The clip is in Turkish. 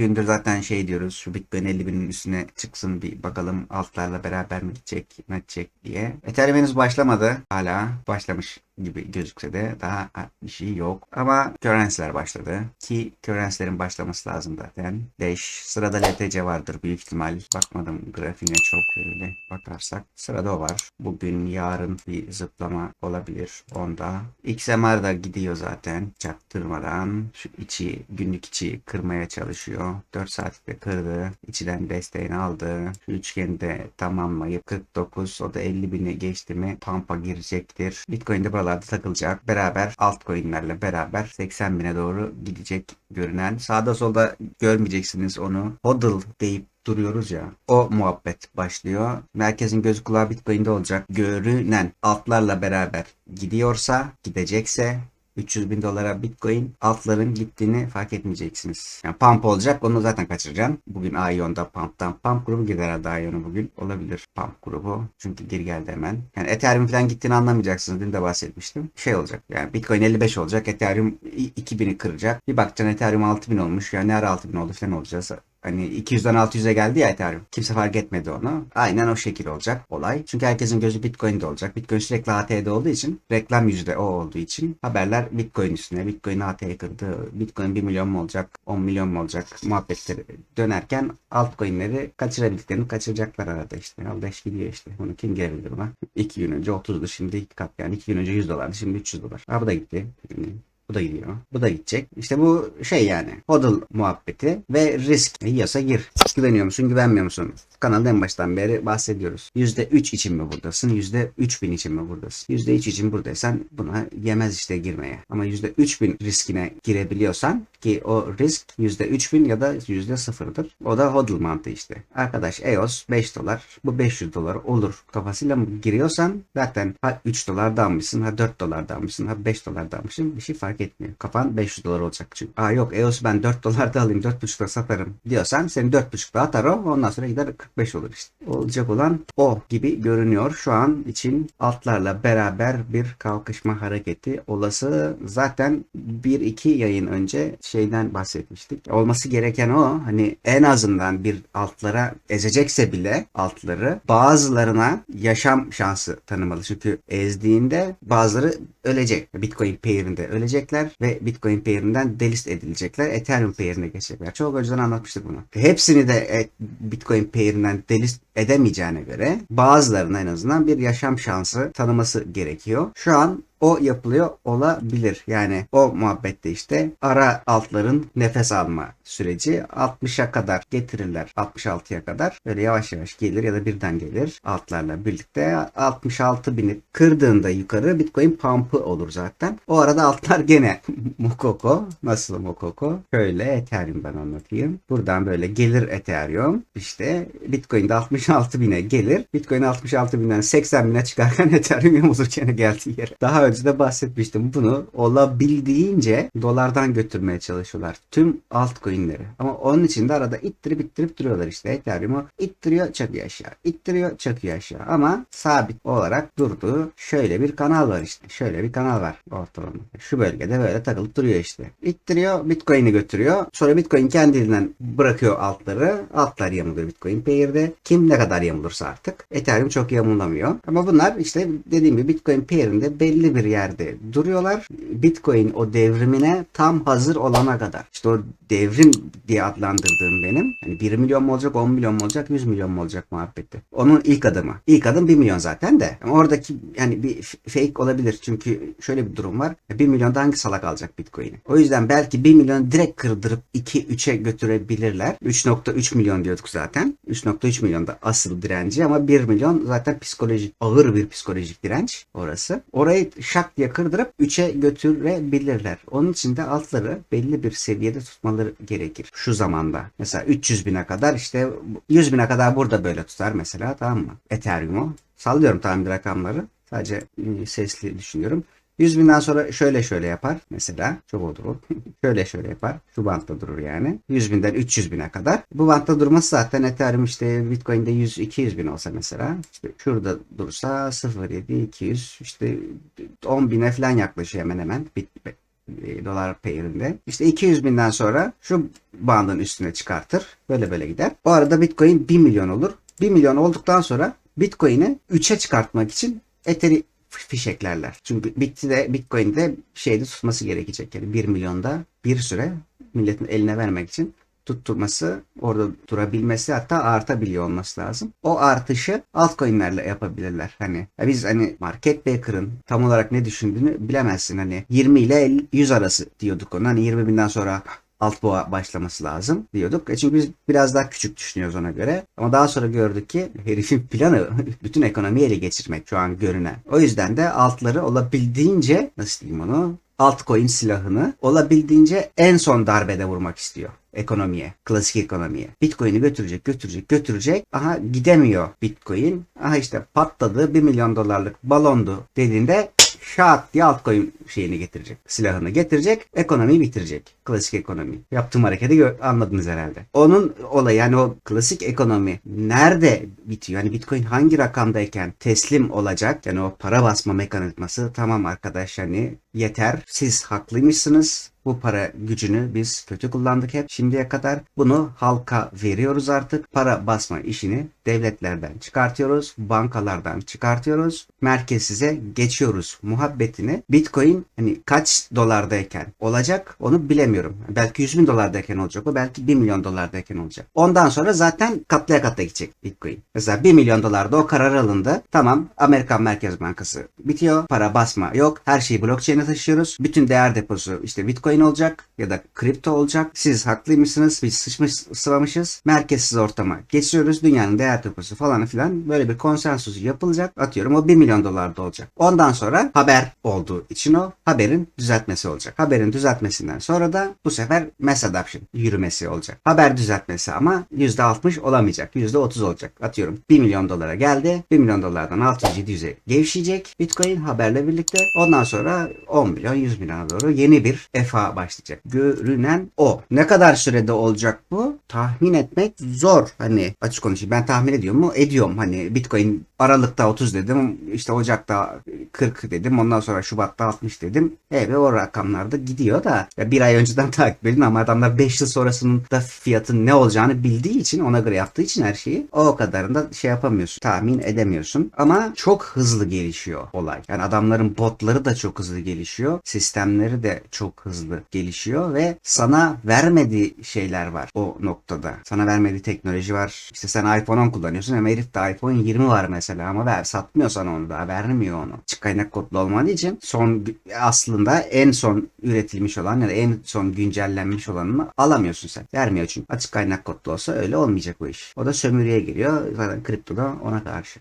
gündür zaten şey diyoruz şu Bitcoin 50 binin üstüne çıksın bir bakalım altlarla beraber mi gidecek ne edecek diye. Ethereum henüz başlamadı hala başlamış gibi gözükse de daha bir şey yok. Ama currency'ler başladı. Ki currency'lerin başlaması lazım zaten. Dash sırada LTC vardır büyük ihtimal. Bakmadım grafiğine çok öyle bakarsak. Sırada o var. Bugün yarın bir zıplama olabilir onda. XMR da gidiyor zaten çaktırmadan. Şu içi günlük içi kırmaya çalışıyor. 4 saatte kırdı. İçiden desteğini aldı. Şu üçgeni de tamamlayıp 49 o da 50 bini geçti mi pampa girecektir. Bitcoin de buralarda takılacak. Beraber altcoin'lerle beraber 80 bine doğru gidecek görünen. Sağda solda görmeyeceksiniz onu. Hodl deyip duruyoruz ya. O muhabbet başlıyor. Merkezin gözü kulağı Bitcoin'de olacak. Görünen altlarla beraber gidiyorsa, gidecekse 300 bin dolara Bitcoin altların gittiğini fark etmeyeceksiniz. Yani pump olacak onu zaten kaçıracaksın. Bugün Ion'da pump'tan pump grubu gider herhalde Ion'u bugün. Olabilir pump grubu. Çünkü geri geldi hemen. Yani Ethereum falan gittiğini anlamayacaksınız. Dün de bahsetmiştim. Şey olacak yani Bitcoin 55 olacak. Ethereum 2000'i kıracak. Bir bakacaksın Ethereum 6000 olmuş. Yani nerede 6000 oldu falan olacağız. Hani 200'den 600'e geldi ya Ethereum. Kimse fark etmedi onu. Aynen o şekil olacak olay. Çünkü herkesin gözü Bitcoin'de olacak. Bitcoin sürekli AT'de olduğu için reklam yüzde o olduğu için haberler Bitcoin üstüne. Bitcoin AT'ye kırdı. Bitcoin 1 milyon mu olacak? 10 milyon mu olacak? Muhabbetleri dönerken altcoin'leri kaçırabildiklerini kaçıracaklar arada işte. Yolda iş gidiyor işte. Bunu kim gelebilir buna? 2 gün önce 30'du şimdi 2 kat yani 2 gün önce 100 dolardı şimdi 300 dolar. Ha bu da gitti. Bu da gidiyor. Bu da gidecek. İşte bu şey yani. Hodl muhabbeti ve risk. Yiyorsa gir. Güveniyor musun? Güvenmiyor musun? Kanalda en baştan beri bahsediyoruz. %3 için mi buradasın? %3000 için mi buradasın? %3 için buradaysan buna yemez işte girmeye. Ama %3000 riskine girebiliyorsan ki o risk %3000 ya da %0'dır. O da hodl mantığı işte. Arkadaş EOS 5 dolar. Bu 500 dolar olur kafasıyla mı giriyorsan zaten ha 3 dolar da almışsın ha 4 dolar da almışsın ha 5 dolar da almışsın bir şey fark etmiyor. Kafan 500 dolar olacak çünkü. Aa yok EOS ben 4 dolar da alayım 4.5'da satarım diyorsan senin 4.5'da atar o ondan sonra gider 45 olur işte. Olacak olan o gibi görünüyor. Şu an için altlarla beraber bir kalkışma hareketi olası. Zaten 1-2 yayın önce şeyden bahsetmiştik. Olması gereken o hani en azından bir altlara ezecekse bile altları bazılarına yaşam şansı tanımalı. Çünkü ezdiğinde bazıları ölecek. Bitcoin pair'inde ölecekler ve Bitcoin pair'inden delist edilecekler. Ethereum pair'ine geçecekler. Çok önceden anlatmıştık bunu. Hepsini de e, Bitcoin pair'inden delist edemeyeceğine göre bazılarına en azından bir yaşam şansı tanıması gerekiyor. Şu an o yapılıyor olabilir. Yani o muhabbette işte ara altların nefes alma süreci 60'a kadar getirirler. 66'ya kadar böyle yavaş yavaş gelir ya da birden gelir altlarla birlikte 66 bini kırdığında yukarı Bitcoin pump'ı olur zaten. O arada altlar gene Mokoko. Nasıl Mokoko? Şöyle Ethereum'dan anlatayım. Buradan böyle gelir Ethereum. İşte Bitcoin'de 66 bine gelir. Bitcoin 66 binden 80 bine çıkarken Ethereum yamulur gene geldiği yere. Daha önce de bahsetmiştim. Bunu olabildiğince dolardan götürmeye çalışıyorlar. Tüm altcoin'leri. Ama onun için de arada ittirip ittirip duruyorlar işte. Ethereum'u ittiriyor çakıyor aşağı. İttiriyor çakıyor aşağı. Ama sabit olarak durduğu şöyle bir kanal var işte. Şöyle bir kanal var ortalama. Şu bölgede böyle takılıp duruyor işte. İttiriyor Bitcoin'i götürüyor. Sonra Bitcoin kendiliğinden bırakıyor altları. Altlar yamuluyor Bitcoin pair'de. Kim ne kadar yamulursa artık. Ethereum çok yamulamıyor. Ama bunlar işte dediğim gibi Bitcoin pair'inde belli bir yerde duruyorlar. Bitcoin o devrimine tam hazır olana kadar. İşte o devrim diye adlandırdığım benim. Yani 1 milyon mu olacak, 10 milyon mu olacak, 100 milyon mu olacak muhabbeti. Onun ilk adımı. İlk adım 1 milyon zaten de. Ama oradaki yani bir fake olabilir. Çünkü şöyle bir durum var. 1 milyonda hangi salak alacak Bitcoin'i? O yüzden belki 1 milyon direkt kırdırıp 2-3'e götürebilirler. 3.3 milyon diyorduk zaten. 3.3 milyon da asıl direnci ama 1 milyon zaten psikolojik, ağır bir psikolojik direnç orası. Orayı şak diye kırdırıp 3'e götürebilirler. Onun için de altları belli bir seviyede tutmaları gerekir. Şu zamanda. Mesela 300 bine kadar işte 100 bine kadar burada böyle tutar mesela tamam mı? Ethereum'u. Sallıyorum tahmin rakamları. Sadece e, sesli düşünüyorum. 100 binden sonra şöyle şöyle yapar mesela. Çok o. şöyle şöyle yapar. Şu bantta durur yani. 100 binden 300 bine kadar. Bu bantta durması zaten Ethereum işte Bitcoin'de 100-200 bin olsa mesela. işte şurada dursa 0.7 200 işte 10 bine falan yaklaşıyor hemen hemen. Bit, e, dolar peyrinde. İşte 200 binden sonra şu bandın üstüne çıkartır. Böyle böyle gider. O arada Bitcoin 1 milyon olur. 1 milyon olduktan sonra Bitcoin'i 3'e çıkartmak için Ether'i fişeklerler. Çünkü bitti de Bitcoin'de şeyde tutması gerekecek. Yani 1 milyonda bir süre milletin eline vermek için tutturması, orada durabilmesi hatta artabiliyor olması lazım. O artışı altcoin'lerle yapabilirler. Hani ya biz hani market maker'ın tam olarak ne düşündüğünü bilemezsin. Hani 20 ile 50 100 arası diyorduk ona. Hani 20 binden sonra alt boğa başlaması lazım diyorduk. E çünkü biz biraz daha küçük düşünüyoruz ona göre. Ama daha sonra gördük ki herifin planı bütün ekonomiyi ele geçirmek şu an görünen. O yüzden de altları olabildiğince nasıl diyeyim onu altcoin silahını olabildiğince en son darbede vurmak istiyor ekonomiye, klasik ekonomiye. Bitcoin'i götürecek, götürecek, götürecek. Aha gidemiyor Bitcoin. Aha işte patladı 1 milyon dolarlık balondu dediğinde şat diye altcoin şeyini getirecek. Silahını getirecek. Ekonomiyi bitirecek. Klasik ekonomi. Yaptığım hareketi anladınız herhalde. Onun olayı yani o klasik ekonomi nerede bitiyor? Yani Bitcoin hangi rakamdayken teslim olacak? Yani o para basma mekanizması tamam arkadaş hani yeter. Siz haklıymışsınız. Bu para gücünü biz kötü kullandık hep şimdiye kadar. Bunu halka veriyoruz artık. Para basma işini devletlerden çıkartıyoruz. Bankalardan çıkartıyoruz. Merkezize geçiyoruz. Muhabbetini Bitcoin hani kaç dolardayken olacak onu bilemiyorum. Belki 100 bin dolardayken olacak o. Belki 1 milyon dolardayken olacak. Ondan sonra zaten katlaya katla gidecek Bitcoin. Mesela 1 milyon dolarda o karar alındı. Tamam Amerikan Merkez Bankası bitiyor. Para basma yok. Her şeyi blockchain'e taşıyoruz. Bütün değer deposu işte Bitcoin olacak ya da kripto olacak. Siz haklıymışsınız. Biz sıçmış sıvamışız. Merkezsiz ortama geçiyoruz. Dünyanın değer deposu falan filan böyle bir konsensus yapılacak. Atıyorum o 1 milyon dolarda olacak. Ondan sonra haber olduğu için o haberin düzeltmesi olacak. Haberin düzeltmesinden sonra da bu sefer mass adoption yürümesi olacak. Haber düzeltmesi ama %60 olamayacak. %30 olacak. Atıyorum 1 milyon dolara geldi. 1 milyon dolardan 600-700'e gevşeyecek Bitcoin haberle birlikte. Ondan sonra 10 milyon 100 milyona doğru yeni bir efa başlayacak. Görünen o. Ne kadar sürede olacak bu? Tahmin etmek zor. Hani açık konuşayım. Ben tahmin ediyorum mu? Ediyorum. Hani Bitcoin Aralık'ta 30 dedim. işte Ocak'ta 40 dedim. Ondan sonra Şubat'ta 60 dedim. Evet o rakamlarda gidiyor da ya bir ay önceden takip edin ama adamlar 5 yıl sonrasının da fiyatın ne olacağını bildiği için ona göre yaptığı için her şeyi o kadarında şey yapamıyorsun. Tahmin edemiyorsun. Ama çok hızlı gelişiyor olay. Yani adamların botları da çok hızlı gelişiyor. Sistemleri de çok hızlı gelişiyor ve sana vermediği şeyler var o noktada. Sana vermediği teknoloji var. İşte sen iPhone 10 kullanıyorsun ama herifte iPhone 20 var mesela ama ver, satmıyor sana onu daha vermiyor onu. Açık kaynak kodlu olmadığı için son aslında en son üretilmiş olan ya da en son güncellenmiş olanını alamıyorsun sen. Vermiyor çünkü. Açık kaynak kodlu olsa öyle olmayacak bu iş. O da sömürüye giriyor. Zaten kripto da ona karşı.